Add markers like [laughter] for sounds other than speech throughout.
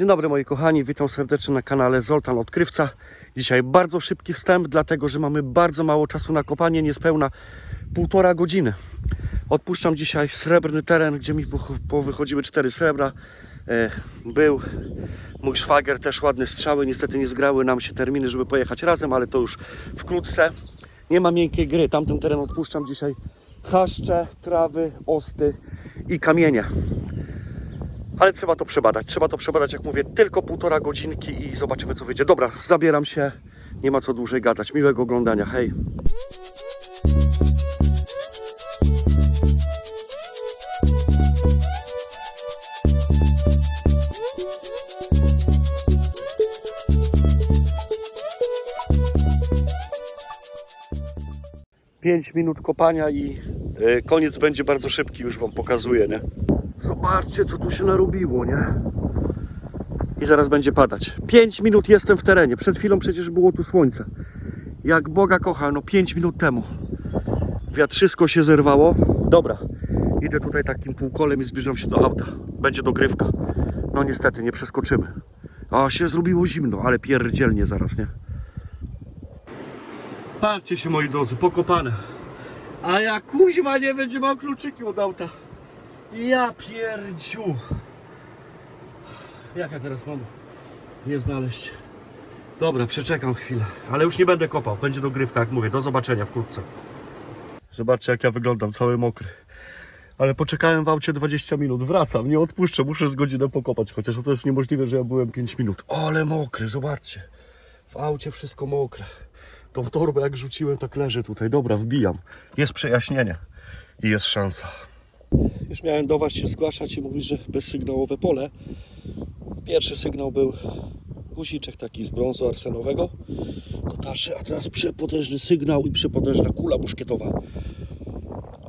Dzień dobry moi kochani, witam serdecznie na kanale Zoltan Odkrywca. Dzisiaj bardzo szybki wstęp, dlatego że mamy bardzo mało czasu na kopanie, niespełna półtora godziny. Odpuszczam dzisiaj srebrny teren, gdzie mi wy- wychodziły cztery srebra. E, Był mój szwagier, też ładne strzały, niestety nie zgrały nam się terminy, żeby pojechać razem, ale to już wkrótce. Nie ma miękkiej gry, tamten teren odpuszczam dzisiaj chaszcze, trawy, osty i kamienie. Ale trzeba to przebadać. Trzeba to przebadać, jak mówię, tylko półtora godzinki i zobaczymy, co wyjdzie. Dobra, zabieram się. Nie ma co dłużej gadać. Miłego oglądania. Hej. Pięć minut kopania i e, koniec będzie bardzo szybki, już Wam pokazuję, nie? Zobaczcie, co tu się narobiło, nie? I zaraz będzie padać. 5 minut jestem w terenie. Przed chwilą przecież było tu słońce. Jak Boga kocha, no 5 minut temu. Wiatrzysko się zerwało. Dobra, idę tutaj takim półkolem i zbliżam się do auta. Będzie dogrywka. No niestety, nie przeskoczymy. A się zrobiło zimno, ale pierdzielnie zaraz, nie? Patrzcie się, moi drodzy, pokopane. A ja kuźwa nie będzie miał kluczyki od auta. Ja pierdziu. Jak ja teraz mam je znaleźć? Dobra, przeczekam chwilę, ale już nie będę kopał. Będzie dogrywka, jak mówię. Do zobaczenia wkrótce. Zobaczcie, jak ja wyglądam, cały mokry. Ale poczekałem w aucie 20 minut. Wracam, nie odpuszczę, muszę z godzinę pokopać. Chociaż to jest niemożliwe, że ja byłem 5 minut. Ale mokry, zobaczcie. W aucie wszystko mokre. Tą torbę jak rzuciłem, tak leży tutaj. Dobra, wbijam. Jest przejaśnienie i jest szansa. Już miałem do Was się zgłaszać i mówić, że bezsygnałowe pole. Pierwszy sygnał był guziczek taki z brązu arsenowego. Dalszy, a teraz przepotężny sygnał i przepotężna kula muszkietowa.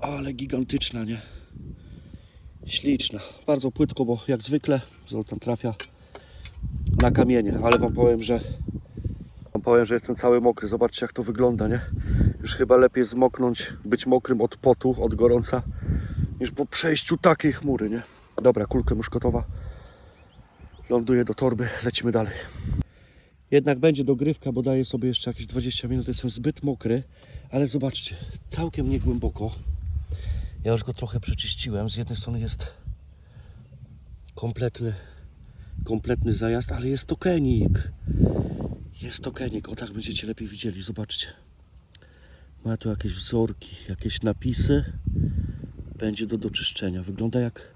Ale gigantyczna, nie? Śliczna. Bardzo płytko, bo jak zwykle Zoltan trafia na kamienie, ale Wam powiem, że Wam powiem, że jestem cały mokry. Zobaczcie jak to wygląda, nie? Już chyba lepiej zmoknąć, być mokrym od potu, od gorąca, niż po przejściu takiej chmury, nie? Dobra, kulka muszkotowa. Ląduje do torby, lecimy dalej. Jednak będzie dogrywka, bo daję sobie jeszcze jakieś 20 minut. Jestem zbyt mokry, ale zobaczcie, całkiem nie głęboko. Ja już go trochę przeczyściłem. Z jednej strony jest kompletny, kompletny zajazd, ale jest tokenik. Jest tokenik, o tak będziecie lepiej widzieli, zobaczcie. Ma tu jakieś wzorki, jakieś napisy. Będzie do doczyszczenia. Wygląda jak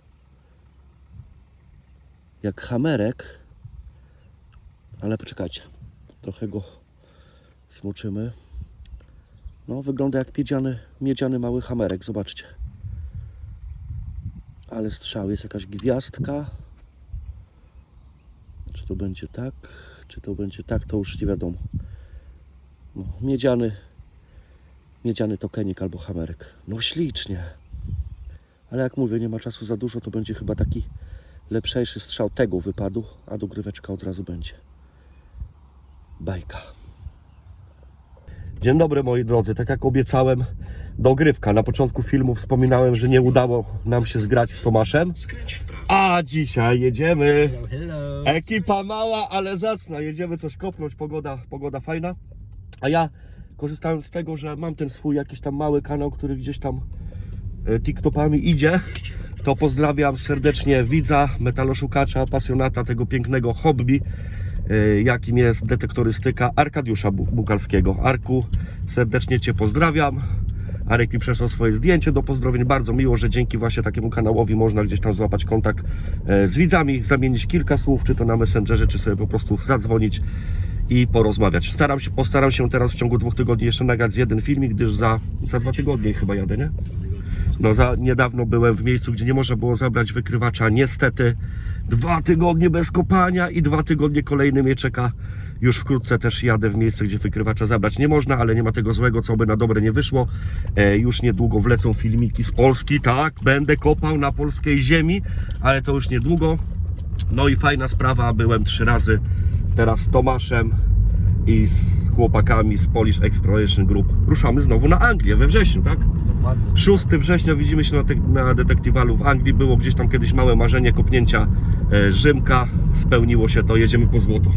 jak hamerek. Ale poczekajcie. Trochę go smoczymy. No, wygląda jak miedziany, miedziany mały hamerek. Zobaczcie. Ale strzał jest jakaś gwiazdka. Czy to będzie tak? Czy to będzie tak? To już nie wiadomo. No, miedziany miedziany tokenik albo hamerek. No ślicznie. Ale jak mówię, nie ma czasu za dużo, to będzie chyba taki lepszejszy strzał tego wypadu, a dogryweczka od razu będzie. Bajka. Dzień dobry moi drodzy, tak jak obiecałem, dogrywka. Na początku filmu wspominałem, że nie udało nam się zgrać z Tomaszem. A dzisiaj jedziemy. Ekipa mała, ale zacna. Jedziemy coś kopnąć, pogoda, pogoda fajna. A ja korzystając z tego, że mam ten swój jakiś tam mały kanał, który gdzieś tam TikTokami idzie, to pozdrawiam serdecznie widza, metaloszukacza, pasjonata tego pięknego hobby, e, jakim jest detektorystyka Arkadiusza Bu- Bukalskiego. Arku, serdecznie Cię pozdrawiam. Arek mi przesłał swoje zdjęcie do pozdrowień. Bardzo miło, że dzięki właśnie takiemu kanałowi można gdzieś tam złapać kontakt e, z widzami, zamienić kilka słów, czy to na Messengerze, czy sobie po prostu zadzwonić i porozmawiać. Staram się, postaram się teraz w ciągu dwóch tygodni jeszcze nagrać jeden filmik, gdyż za, za dwa tygodnie chyba jadę, nie? No za niedawno byłem w miejscu, gdzie nie można było zabrać wykrywacza. Niestety dwa tygodnie bez kopania i dwa tygodnie kolejny mnie czeka. Już wkrótce też jadę w miejsce, gdzie wykrywacza zabrać nie można, ale nie ma tego złego, co by na dobre nie wyszło. E, już niedługo wlecą filmiki z Polski, tak, będę kopał na polskiej ziemi, ale to już niedługo. No i fajna sprawa, byłem trzy razy teraz z Tomaszem i z chłopakami z Polish Exploration Group. Ruszamy znowu na Anglię we wrześniu, tak? Dokładnie. 6 września widzimy się na, te, na detektywalu w Anglii. Było gdzieś tam kiedyś małe marzenie kopnięcia e, Rzymka, spełniło się to, jedziemy po złoto.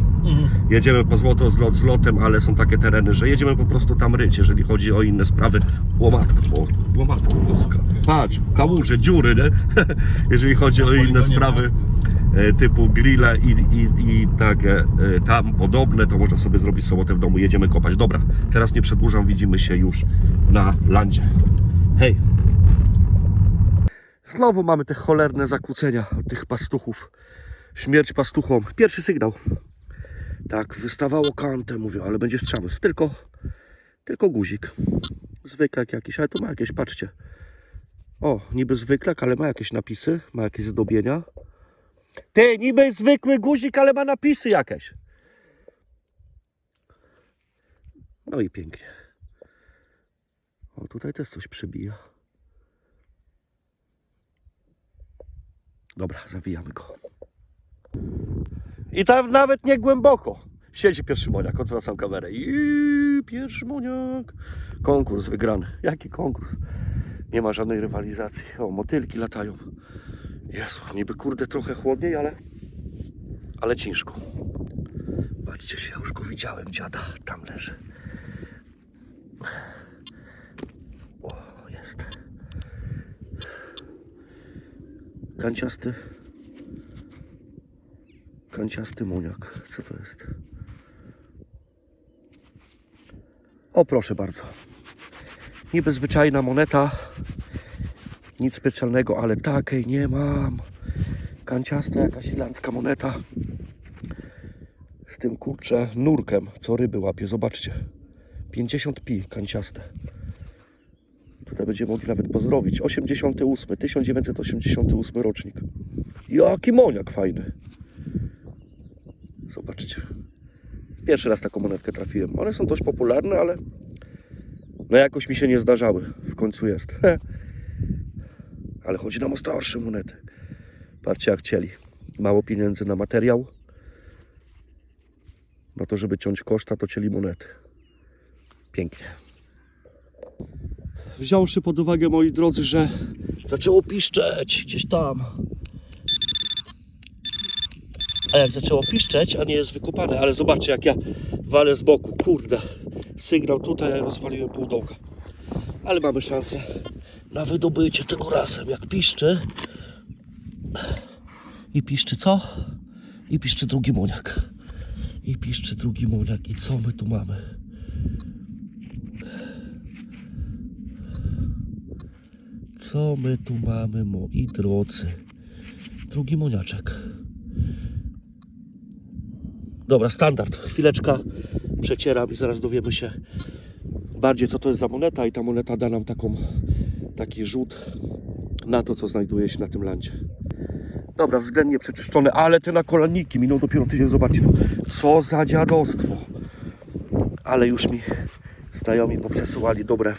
Jedziemy po złoto, zlot z lotem, ale są takie tereny, że jedziemy po prostu tam ryć, jeżeli chodzi o inne sprawy. Łomatko, o, łomatko boska. Patrz, kałuże, dziury, nie? [laughs] jeżeli chodzi o inne sprawy typu grille i, i, i tak e, e, tam podobne, to można sobie zrobić sobotę w domu. Jedziemy kopać. Dobra, teraz nie przedłużam, widzimy się już na landzie. Hej! Znowu mamy te cholerne zakłócenia tych pastuchów. Śmierć pastuchom. Pierwszy sygnał. Tak, wystawało kantę, mówię, ale będzie strzał. Tylko, tylko guzik. Zwyklak jakiś, ale to ma jakieś, patrzcie. O, niby zwyklak, ale ma jakieś napisy, ma jakieś zdobienia. Ty, niby zwykły guzik, ale ma napisy jakieś. No i pięknie. O, tutaj też coś przybija. Dobra, zawijamy go. I tam nawet nie głęboko. Siedzi pierwszy moniak, odwracam kamerę. I pierwszy moniak. Konkurs wygrany. Jaki konkurs? Nie ma żadnej rywalizacji. O, motylki latają. Jezu, niby kurde trochę chłodniej, ale ale ciężko. Patrzcie się, ja już go widziałem, dziada. Tam leży. O, jest. Kanciasty. Kanciasty moniak. Co to jest? O, proszę bardzo. Niby zwyczajna moneta. Nic specjalnego, ale takiej nie mam. Kanciasta jakaś irlandzka moneta. Z tym kurczę nurkiem, co ryby łapie. Zobaczcie. 50 pi kanciaste. Tutaj będziemy mogli nawet pozdrowić. 88, 1988 rocznik. Jaki moniak fajny. Zobaczcie. Pierwszy raz taką monetkę trafiłem. One są dość popularne, ale no jakoś mi się nie zdarzały. W końcu jest. [laughs] ale chodzi nam o starsze monety. Patrzcie jak chcieli. Mało pieniędzy na materiał. Na to, żeby ciąć koszta, to cieli monety. Pięknie. Wziąwszy pod uwagę, moi drodzy, że zaczęło piszczeć gdzieś tam. A jak zaczęło piszczeć, a nie jest wykopane, ale zobaczcie jak ja walę z boku, kurde. Sygnał tutaj, ja rozwaliłem pół dołka. Ale mamy szansę na wydobycie tego razem. Jak piszczy i piszczy co? I piszczy drugi moniak. I piszczy drugi moniak. I co my tu mamy? Co my tu mamy, moi drodzy? Drugi moniaczek. Dobra, standard. Chwileczka. Przecieram i zaraz dowiemy się bardziej, co to jest za moneta. I ta moneta da nam taką, taki rzut na to, co znajduje się na tym landzie. Dobra, względnie przeczyszczone, ale te nakolanniki minął dopiero tydzień. Zobaczcie to. Co za dziadostwo. Ale już mi znajomi poprzesyłali dobre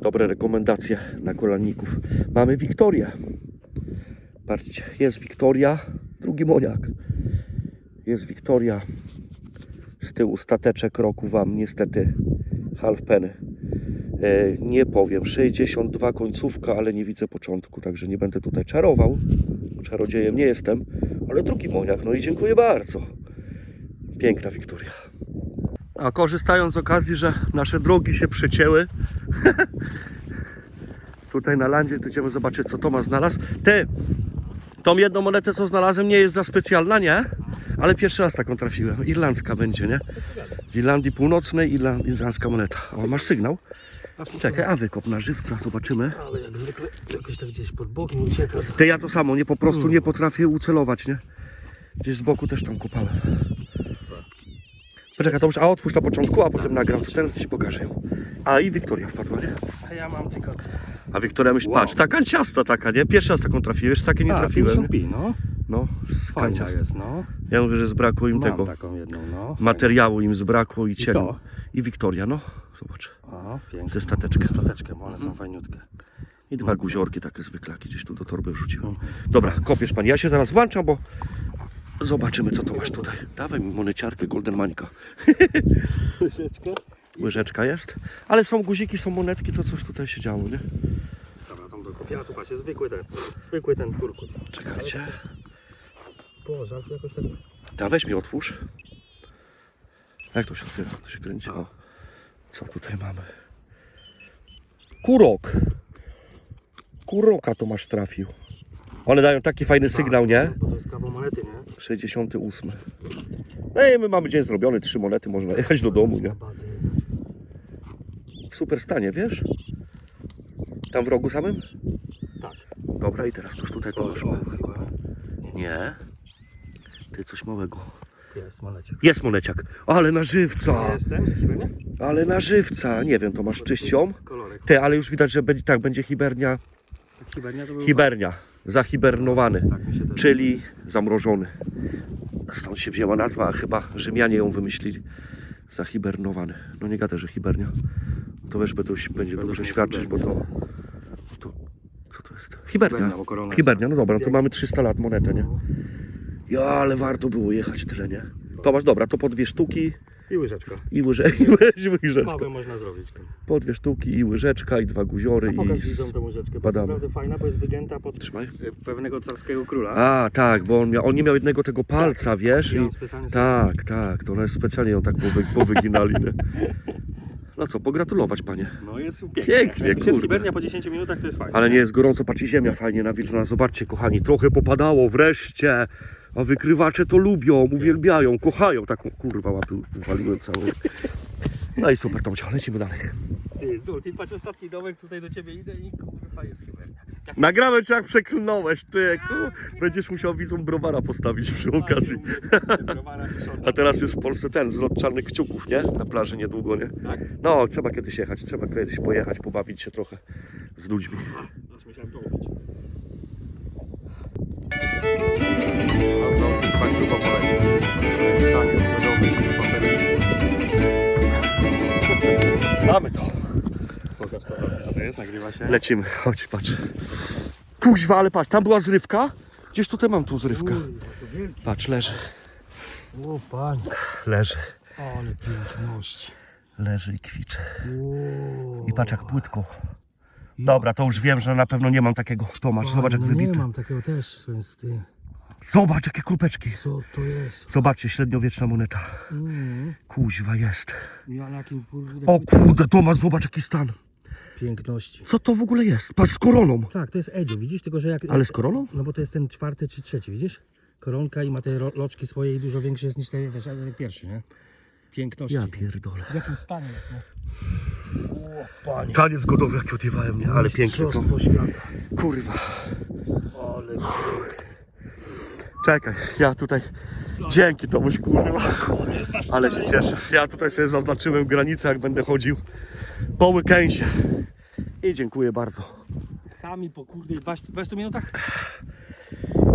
dobre rekomendacje na kolanników. Mamy Wiktorię. Patrzcie, jest Wiktoria, drugi moniak. Jest Wiktoria. Tyłu stateczek roku Wam niestety half penny. E, nie powiem, 62 końcówka, ale nie widzę początku, także nie będę tutaj czarował. Czarodziejem nie jestem, ale drugi moniak, no i dziękuję bardzo. Piękna Wiktoria. A korzystając z okazji, że nasze drogi się przecięły, [laughs] tutaj na landzie, to idziemy zobaczyć, co Tomasz znalazł. Ty, tą jedną monetę, co znalazłem, nie jest za specjalna, nie? Ale pierwszy raz taką trafiłem. Irlandzka będzie, nie? W Irlandii Północnej irla- irlandzka moneta. O, masz sygnał? Czekaj, a wykop na żywca, zobaczymy. Ale jak zwykle jakoś tak gdzieś pod bokiem ucieka. Ty, ja to samo, nie po prostu nie potrafię ucelować, nie? Gdzieś z boku też tam kopałem. Poczekaj, to już, a otwórz na początku, a potem nagram, co teraz ci pokażę ją. A i Wiktoria wpadła, nie? A ja mam tylko te. A Wiktoria myśli, patrz, taka ciasta taka, nie? Pierwszy raz taką trafiłeś, takie nie A, trafiłem. 50 pi, no. No, z Fajna jest, no. Ja mówię, że zbrakło im Mam tego. taką jedną, no. Materiału im zbrakło i I cieniu. to? I Wiktoria, no, zobacz. O, pięknie. Ze stateczkiem. Ze stateczkiem, one są fajniutkie. I dwa guziorki takie zwyklaki gdzieś tu do torby wrzuciłem. Mhm. Dobra, kopiesz pan. Ja się zaraz włączam, bo zobaczymy co to masz tutaj. Dawaj mi moneciarkę Golden Mańka. [laughs] Troszeczkę. Łyżeczka jest. Ale są guziki, są monetki, to coś tutaj się działo, nie? Dobra, tą wykop. Ja tu patrzę, zwykły ten, zwykły ten kurkut. Czekajcie. Boże, ale to jakoś tak... Ta weź mi otwórz. Jak to się otwiera? To się kręci. O. Co tutaj mamy? Kurok. Kuroka to masz trafił. One dają taki fajny sygnał, nie? Bo to jest kawał monety, nie? 68. No i my mamy dzień zrobiony, trzy monety, można jechać do domu, nie? Bazy. W super stanie, wiesz? Tam w rogu samym? Tak. Dobra, i teraz cóż tutaj to masz? Nie. Ty coś małego. Jest monecie. Jest moneciak. Ale na żywca. Jest ten, hibernia? Ale na żywca. Nie wiem, to masz czyścią. Kolorek. Ty, ale już widać, że będzie, tak, będzie hibernia. Hibernia to był... Hibernia. Zahibernowany. Tak mi się też... Czyli zamrożony. Stąd się wzięła nazwa, a chyba Rzymianie ją wymyślili. Zahibernowany. No nie gada, że hibernia. To wiesz, bo to będzie dobrze świadczyć, bo to. Co to jest? Hibernia. Hibernia, no dobra, to mamy 300 lat monetę, nie? Ja, ale warto było jechać tyle, nie? To masz, dobra, to po dwie sztuki I łyżeczka. i, łyże, i łyż- łyżeczka. Kawę można zrobić. tym. Po dwie sztuki i łyżeczka i dwa guziory A pokaż i... widzom tę łyżeczkę, bo jest badamy. naprawdę fajna, bo jest wygięta pod Trzymaj. y, pewnego carskiego króla. A, tak, bo on, miał, on nie miał jednego tego palca, wiesz? I I, on specjalnie tak, tak, to one specjalnie ją tak powy, powyginali, nie? No co, pogratulować, panie. No jest pięknie. Pięknie, Jak już jest kurde. hibernia po 10 minutach, to jest fajnie. Ale nie jest gorąco, patrz i ziemia fajnie nawilżona. Zobaczcie, kochani, trochę popadało, wreszcie. A wykrywacze to lubią, uwielbiają, kochają taką kurwa łapy uwaliłem całą. No i super, to lecimy dalej. Ty, Zul, ty patrz ostatni domek, tutaj do ciebie idę i kurwa jest. Jak Nagrałem cię jak przeklnąłeś, ty. Ku. Będziesz musiał widzom browara postawić przy okazji. [laughs] A teraz jest w Polsce ten zlot czarnych kciuków, nie? Na plaży niedługo, nie? Tak? No, trzeba kiedyś jechać, trzeba kiedyś pojechać, pobawić się trochę z ludźmi. Aż musiałem to ubić. Tak poleci. To jest taniec medowy, chyba Mamy to. Pokaż to, co to jest, nagrywa się. Lecimy, chodź, patrz. Kuźwa, ale patrz, tam była zrywka? Gdzieś tutaj mam tu zrywkę. Patrz, leży, O panie, leży, ale piękności. leży i kwiczy. I patrz jak płytko. Dobra, to już wiem, że na pewno nie mam takiego. Tomasz, zobacz jak no wybity. Nie mam takiego też, więc ty, Zobacz jakie krupeczki. co to jest? Zobaczcie, średniowieczna moneta. Mm. Kuźwa jest. Ja na jakim kurde O kurde, Tomasz, zobacz jaki stan. piękności. Co to w ogóle jest? Patrz z koroną. Tak, to jest Edzie, widzisz? Tylko, że jak... Ale z koroną? No bo to jest ten czwarty czy trzeci, widzisz? Koronka i ma te ro- loczki swoje i dużo większe jest niż ten, wiesz, ten pierwszy, nie? Piękności. Ja pierdolę. W jakim stanie jest, nie? O, panie. Taniec godowy jaki odjewałem, nie? Ale pięknie, co? Mistrzostwo świata. Kurwa. Ale Czekaj, ja tutaj... Dzięki Tomuś, kurwa. Ale się cieszę. Ja tutaj sobie zaznaczyłem granicę, jak będę chodził po weekendzie. I dziękuję bardzo. Kami po kurde 20, 20 minutach?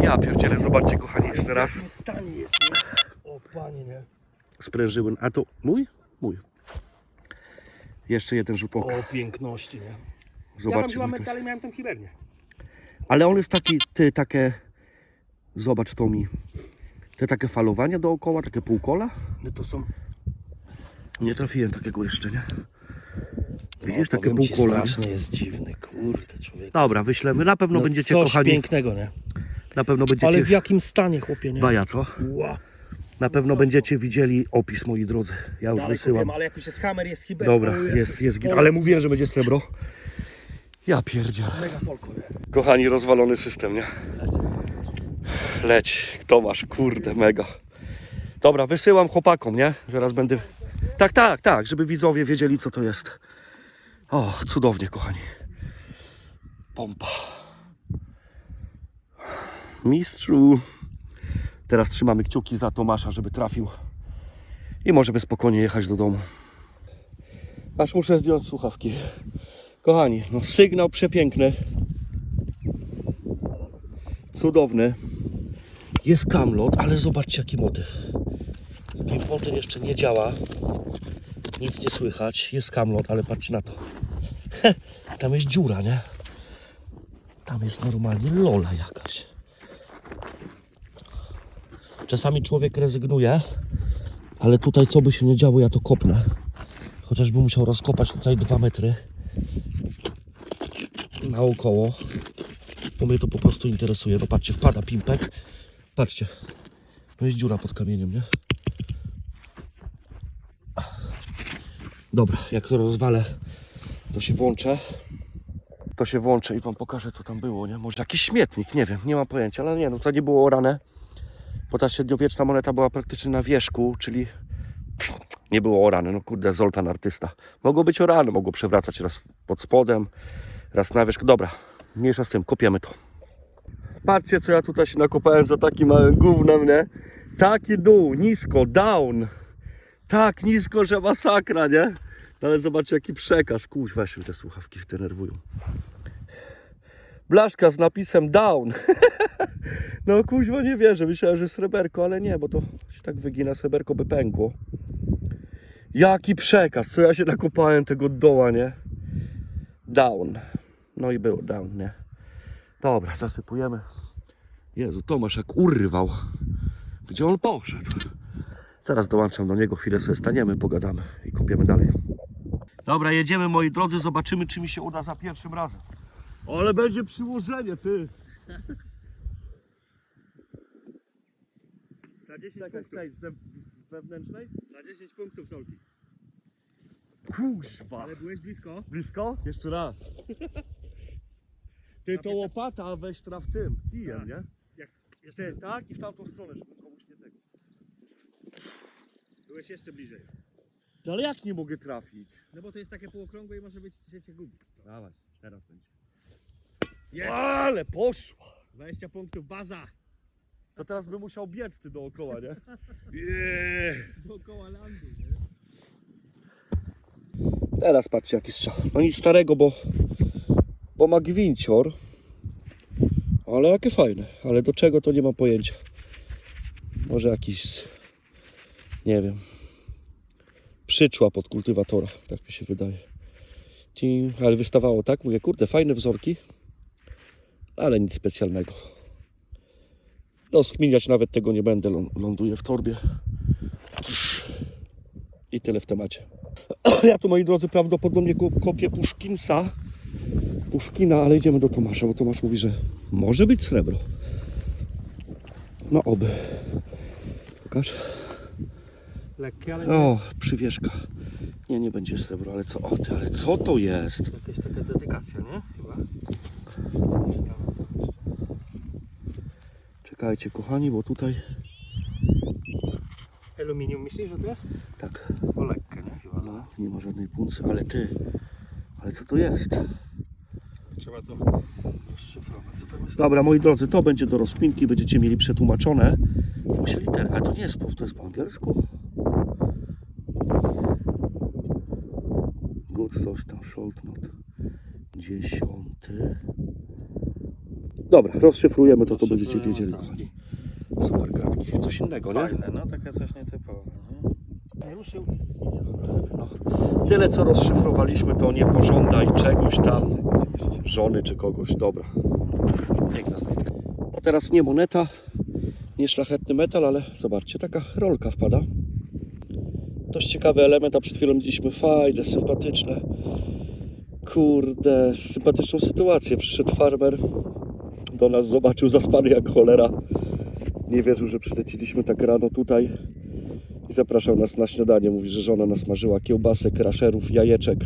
Ja pierdzielę, zobaczcie kochani jeszcze raz. Stanie jest, nie? O panie, nie? Sprężyłem. A to mój? Mój. Jeszcze jeden rzut oka. O piękności, nie? Ja tam Zobaczcie. chyba to- dalej miałem tą hibernię. Ale on jest taki, ty, takie... Zobacz to mi. Te takie falowania dookoła, takie półkola. No to są... Nie trafiłem takiego jeszcze, nie? Widzisz, no, takie półkola. nie? Strasznie jest dziwny, kurde człowiek. Dobra, wyślemy. Na pewno No będziecie, coś kochani, pięknego, nie? na pewno będziecie... Ale w jakim stanie, chłopie, nie? Baja, co? Ła. Na pewno będziecie widzieli opis, moi drodzy. Ja już Dalej wysyłam. kupiłem, ale jak już jest hammer, jest hibernia. Dobra, jest, jest git. Ale mówiłem, że będzie srebro. Ja pierdzielę. Kochani, rozwalony system, nie? Leć, Tomasz, kurde, mega. Dobra, wysyłam chłopakom, nie? Zaraz będę... Tak, tak, tak, żeby widzowie wiedzieli, co to jest. O, cudownie, kochani. Pompa. Mistrzu. Teraz trzymamy kciuki za Tomasza, żeby trafił. I możemy spokojnie jechać do domu. Aż muszę zdjąć słuchawki. Kochani, no sygnał przepiękny. Cudowny. Jest kamlot, ale zobaczcie jaki motyw. Pimploten jeszcze nie działa. Nic nie słychać. Jest kamlot, ale patrz na to. [laughs] Tam jest dziura, nie? Tam jest normalnie lola jakaś. Czasami człowiek rezygnuje, ale tutaj co by się nie działo, ja to kopnę. Chociażby musiał rozkopać tutaj dwa metry. naokoło, bo mnie to po prostu interesuje. No patrzcie, wpada pimpek. Patrzcie, no jest dziura pod kamieniem, nie? Dobra, jak to rozwalę, to się włączę. To się włączę i wam pokażę, co tam było, nie? Może jakiś śmietnik, nie wiem, nie mam pojęcia, ale nie, no to nie było orane. Bo ta średniowieczna moneta była praktycznie na wierzchu, czyli nie było orane. No kurde, Zoltan artysta. Mogło być orane, mogło przewracać raz pod spodem, raz na wierzch. Dobra, mniejsza z tym, kopiemy to. Patrzcie, co ja tutaj się nakopałem za takim małym gównem, nie? Taki dół, nisko, down. Tak nisko, że masakra, nie? No ale zobaczcie, jaki przekaz. Kuźwa się te słuchawki denerwują. Blaszka z napisem down. [laughs] No kuźwa nie wierzę, myślałem, że sreberko, ale nie, bo to się tak wygina, sreberko by pękło. Jaki przekaz, co ja się nakopałem tego doła, nie? Down. No i było down, nie? Dobra, zasypujemy. Jezu, Tomasz jak urwał. Gdzie on poszedł? Zaraz dołączam do niego, chwilę sobie staniemy, pogadamy i kopiemy dalej. Dobra, jedziemy moi drodzy, zobaczymy czy mi się uda za pierwszym razem. Ale będzie przyłożenie, ty. Za 10 Czekaj, tej, z wewnętrznej? Za 10 punktów Solti. Kuźwa. Ale byłeś blisko. Blisko? Jeszcze raz. [laughs] Ty to łopata weź traf tym, kijem, Tak. nie? Jak jeszcze Ty, tak? I w tamtą stronę, żeby komuś nie tego. byłeś jeszcze bliżej. No ale jak nie mogę trafić? No bo to jest takie półokrągłe i może być, że cię gubi. Dawaj, teraz będzie. Jest! Ale poszło! 20 punktów, baza! To teraz bym musiał biec ty dookoła, [laughs] nie? Dookoła landu, nie? Teraz patrzcie jaki strzał. No nic starego, bo, bo ma gwincior. Ale jakie fajne. Ale do czego to nie mam pojęcia. Może jakiś, nie wiem, przyczła pod kultywatora. Tak mi się wydaje. Ale wystawało tak. Mówię, kurde, fajne wzorki. Ale nic specjalnego. Rozkminiać nawet tego nie będę. lą- Ląduję w torbie. I tyle w temacie. [clears throat] Ja tu, moi drodzy, prawdopodobnie ko- kopię Puszkinsa. Puszkina, ale idziemy do Tomasza, bo Tomasz mówi, że może być srebro. No oby. Pokaż. Lekkie, ale O, przywieszka. Nie, nie będzie srebro, ale co? O ty, ale co to jest? Jakaś taka dedykacja, nie? Chyba. Czekajcie, kochani, bo tutaj Aluminium myślisz, że to jest? tak, Bo lekkie, nie? Chyba. no, nie ma żadnej puncy, ale ty, ale co to jest? Trzeba to rozszyfrować. Co tam jest? Dobra, moi drodzy, to będzie do rozkminki, będziecie mieli przetłumaczone. Muszę litery, ale to nie jest po, to jest po angielsku? Good coś tam, short not. Dziesiąty. Dobra, rozszyfrujemy to, to będziecie wiedzieli, tak. kochani. Super kratki, coś innego, nie? Fajne, no takie coś nietypowe. Nie ruszył. No. Tyle, co rozszyfrowaliśmy, to nie pożądaj czegoś tam, żony czy kogoś. Dobra. Piękna znajdzieka. No teraz nie moneta, nie szlachetny metal, ale zobaczcie, taka rolka wpada. Dość ciekawy element, a przed chwilą widzieliśmy fajne, sympatyczne. Kurde, sympatyczną sytuację. Przyszedł farmer do nas, zobaczył zaspany jak cholera. Nie wierzył, że przyleciliśmy tak rano tutaj i zapraszał nas na śniadanie. Mówi, że żona nasmażyła kiełbasek, raszerów, jajeczek.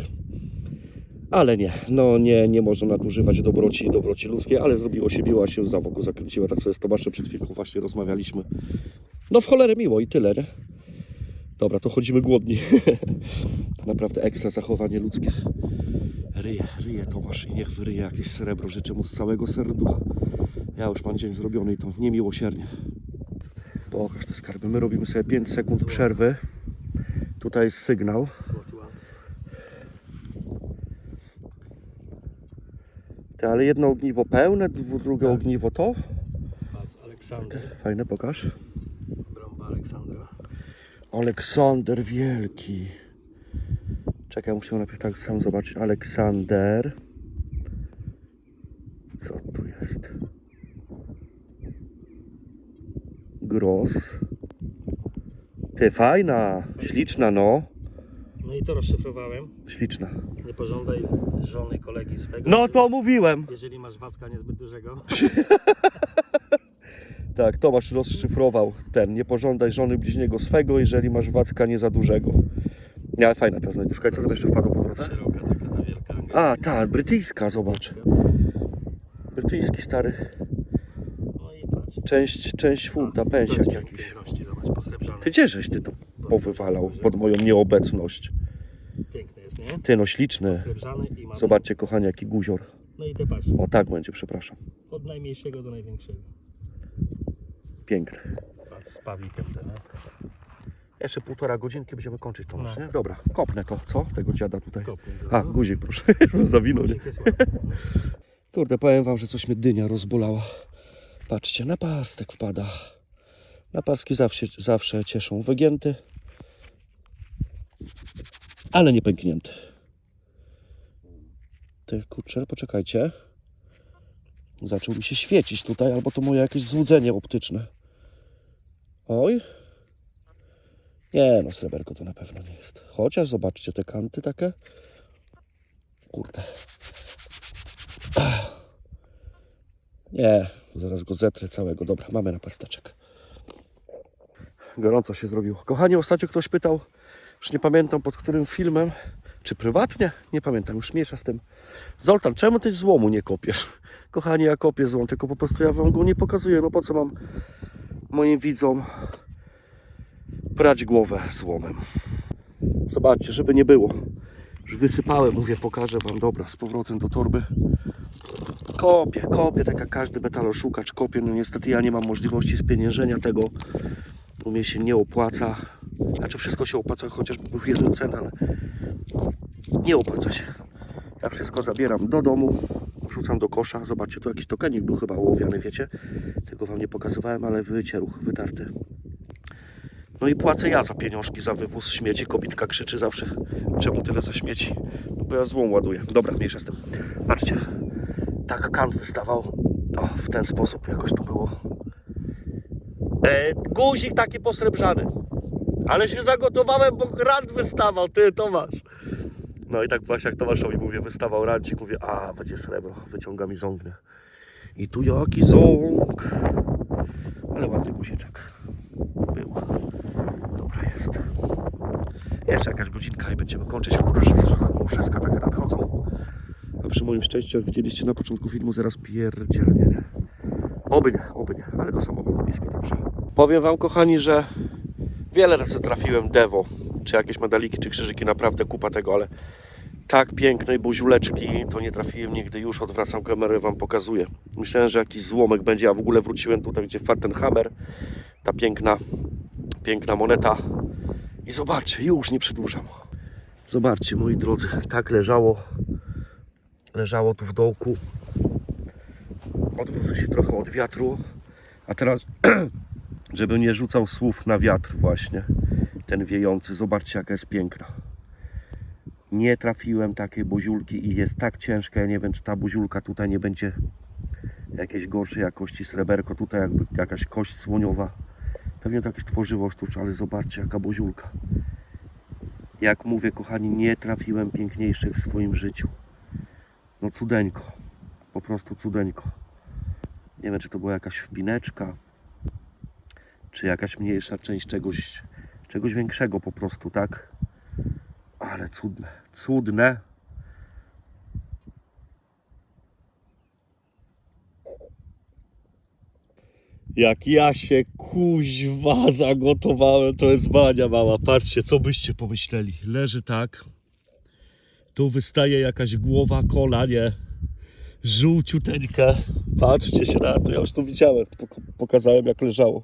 Ale nie, no nie, nie można nadużywać dobroci dobroci ludzkiej, ale zrobiło się, biła się za wokół, zakręciła. Tak sobie z Tomaszem przed chwilką właśnie rozmawialiśmy. No w cholerę miło i tyle, nie? Dobra, to chodzimy głodni. [laughs] naprawdę ekstra zachowanie ludzkie. Ryje, ryje Tomasz i niech wyryje jakieś srebro. Życzę mu z całego serducha. Ja już mam dzień zrobiony i to niemiłosiernie. Pokaż te skarby. My robimy sobie 5 sekund przerwy. Tutaj jest sygnał. Te, ale jedno ogniwo pełne, drugie ogniwo to. Patrz, Aleksander. Fajne, pokaż. Brąba Aleksandra. Aleksander Wielki. Czekaj, muszę najpierw tak sam zobaczyć. Aleksander. Co tu jest? Gros. Ty, fajna, śliczna, no. No i to rozszyfrowałem. Śliczna. Nie pożądaj żony kolegi swego. No to mówiłem! Jeżeli masz wacka niezbyt dużego. [laughs] Tak, Tomasz rozszyfrował ten. Nie pożądaj żony bliźniego swego, jeżeli masz wacka nie za dużego. Nie, ale fajna ta znajduszka. Co tam jeszcze wpadło po drodze? Szeroka taka ta wielka A, ta, brytyjska, zobacz. Brytyjski stary. No i patrz. Część, część funta, pęsiak jakiś. zobacz. Ty gdzieżeś ty to powywalał pod moją nieobecność? Piękny jest, nie? Ty no śliczny. I. Zobaczcie kochani jaki guzior. No i te patrz, O tak będzie, przepraszam. od najmniejszego do największego. Piękny. Patrz, z pawikiem ten, nie? Jeszcze półtora godzinki będziemy kończyć Tomasz, No. nie? Dobra, kopnę to, co? Tego dziada tutaj. Kopnij go, A, no. guzik proszę, [laughs] zawinął, nie? Guzik jest ładny, no. Kurde, powiem wam, że coś mnie dynia rozbolała. Patrzcie, napastek wpada. Napastki zawsze, zawsze cieszą. Wygięty, ale nie pęknięty. Ty kurczę, poczekajcie. Zaczął mi się świecić tutaj, albo to moje jakieś złudzenie optyczne. Oj. Nie no, sreberko to na pewno nie jest. Chociaż zobaczcie te kanty takie. Kurde. Nie, zaraz go zetrę całego. Dobra, mamy napasteczek. Gorąco się zrobiło. Kochani, ostatnio ktoś pytał, już nie pamiętam pod którym filmem, czy prywatnie, nie pamiętam, już miesza z tym. Zoltan, czemu ty złomu nie kopiesz? [laughs] Kochani, ja kopię złom, tylko po prostu ja wam go nie pokazuję. No po co mam moim widzom brać głowę złomem? Zobaczcie, żeby nie było. Już wysypałem, mówię, pokażę wam. Dobra, z powrotem do torby. Kopię, kopię, tak jak każdy metaloszukacz kopie. No niestety ja nie mam możliwości spieniężenia tego. U mnie się nie opłaca. Znaczy wszystko się opłaca, chociażby był jeden cen, ale nie opłaca się. Ja wszystko zabieram do domu, wrzucam do kosza. Zobaczcie, tu jakiś tokenik był chyba ołowiany, wiecie? Tego wam nie pokazywałem, ale wycieruch, wytarty. No i płacę ja za pieniążki, za wywóz śmieci. Kobitka krzyczy zawsze, czemu tyle za śmieci? No bo ja złą ładuję. Dobra, mniejsza z tym. Patrzcie, tak kan wystawał. O, w ten sposób jakoś to było. E, guzik taki posrebrzany. Ale się zagotowałem, bo rand wystawał, ty Tomasz. No i tak właśnie jak Tomaszowi mówię, wystawał rancik, mówię, a będzie srebro, wyciąga mi ząg. nie? I tu jaki ząg. Ale ładny guziczek. Był. Dobra jest. Jeszcze jakaś godzinka i będziemy kończyć. Chmurzyska takie nadchodzą. A przy moim szczęściu, jak widzieliście na początku filmu, zaraz pierdzielnie. nie? Oby nie, oby nie, ale to samo było bliskie, także. Powiem wam, kochani, że wiele razy trafiłem dewo, czy jakieś medaliki, czy krzyżyki, naprawdę kupa tego, ale tak pięknej buziuleczki to nie trafiłem nigdy. Już odwracam kamerę, wam pokazuję. Myślałem, że jakiś złomek będzie, a w ogóle wróciłem tutaj, gdzie Fattenhammer, ta piękna, piękna moneta. I zobaczcie, już nie przedłużam. Zobaczcie, moi drodzy, tak leżało, leżało tu w dołku. Odwrócę się trochę od wiatru, a teraz, [clears throat] żeby nie rzucał słów na wiatr właśnie, ten wiejący, zobaczcie jaka jest piękna. Nie trafiłem takiej buziulki i jest tak ciężka, ja nie wiem czy ta buziulka tutaj nie będzie jakiejś gorszej jakości sreberko, tutaj jakby jakaś kość słoniowa. Pewnie to jakieś tworzywo sztuczne, ale zobaczcie jaka buziulka. Jak mówię kochani, nie trafiłem piękniejszej w swoim życiu. No cudeńko, po prostu cudeńko. Nie wiem czy to była jakaś wpineczka, czy jakaś mniejsza część czegoś, czegoś większego po prostu, tak? Ale cudne, cudne. Jak ja się kuźwa zagotowałem, to jest bania mała. Patrzcie, co byście pomyśleli. Leży tak. Tu wystaje jakaś głowa kola, nie? Żółciuteńka. Patrzcie się na to, ja już to widziałem. Pok- Pokazałem jak leżało.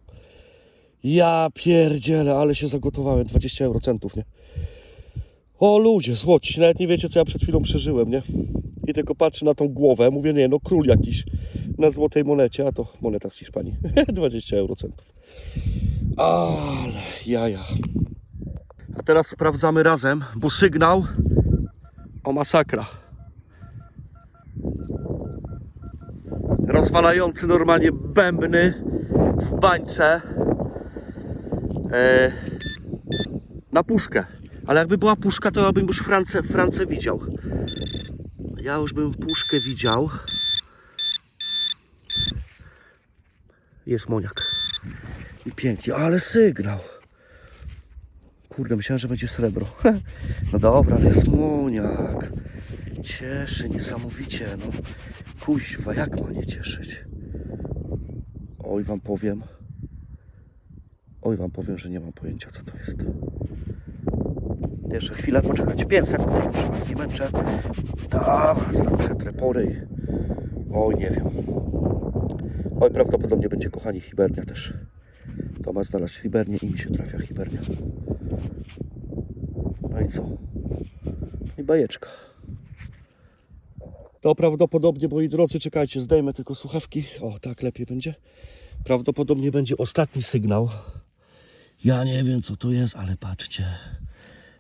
Ja pierdzielę, ale się zagotowałem. 20 eurocentów, nie? O ludzie, złoci, nawet nie wiecie co ja przed chwilą przeżyłem, nie? I tylko patrzę na tą głowę, mówię, nie no, król jakiś na złotej monecie, a to moneta z Hiszpanii. [laughs] 20 eurocentów. Ale jaja. A teraz sprawdzamy razem, bo sygnał o masakra. Rozwalający normalnie bębny w bańce e, na puszkę. Ale jakby była puszka, to ja bym już Francę, Francę widział. Ja już bym puszkę widział. Jest moniak. I pięknie, ale sygnał. Kurde, myślałem, że będzie srebro. [laughs] No dobra, ale jest moniak. Cieszy niesamowicie, no. Kuźwa, jak ma nie cieszyć? Oj, wam powiem. Oj, wam powiem, że nie mam pojęcia, co to jest. Jeszcze chwilę poczekać. 5 sekund, już was nie męczę. Dawaj, znam przetrę pory. Oj, nie wiem. Oj, prawdopodobnie będzie, kochani, hibernia też. To ma znaleźć hibernię i mi się trafia hibernia. No i co? I bajeczka. To prawdopodobnie, moi drodzy, czekajcie, zdejmę tylko słuchawki. O, tak lepiej będzie. Prawdopodobnie będzie ostatni sygnał. Ja nie wiem, co to jest, ale patrzcie.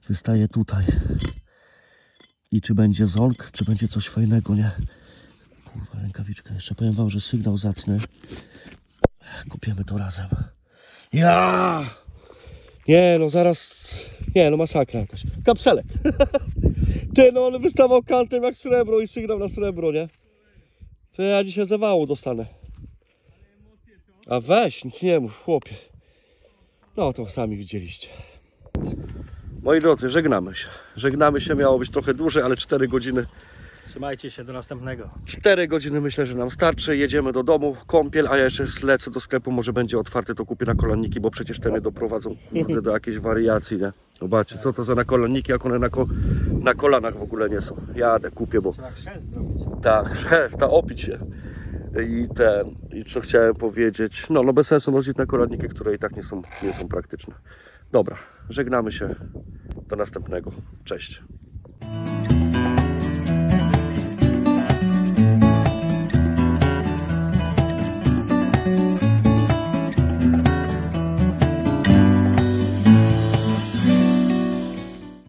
Wystaje tutaj. I czy będzie ząg, czy będzie coś fajnego, nie? Kurwa, rękawiczka. Jeszcze powiem wam, że sygnał zacny. Kupiemy to razem. Ja! Nie, no zaraz... Nie, no masakra jakaś. Kapselek. [laughs] Ty, no on wystawał kantem jak srebro i sygnał na srebro, nie? To ja dzisiaj zawału dostanę. A weź, nic nie mów, chłopie. No to sami widzieliście. Moi drodzy, żegnamy się. Żegnamy się, miało być trochę dłużej, ale 4 godziny. Trzymajcie się do następnego. 4 godziny myślę, że nam starczy. Jedziemy do domu, kąpiel, a ja jeszcze lecę do sklepu, może będzie otwarty, to kupię nakolanniki, bo przecież te mnie doprowadzą kurde, do jakiejś wariacji, nie? Zobaczcie, co to za nakolanniki, jak one na, ko- na kolanach w ogóle nie są. Jadę, kupię, bo Trzeba chrzest zrobić. tak, chrzest, opić się. I ten, i co chciałem powiedzieć, no, no bez sensu nosić nakolanniki, które i tak nie są, nie są praktyczne. Dobra, żegnamy się, do następnego, cześć.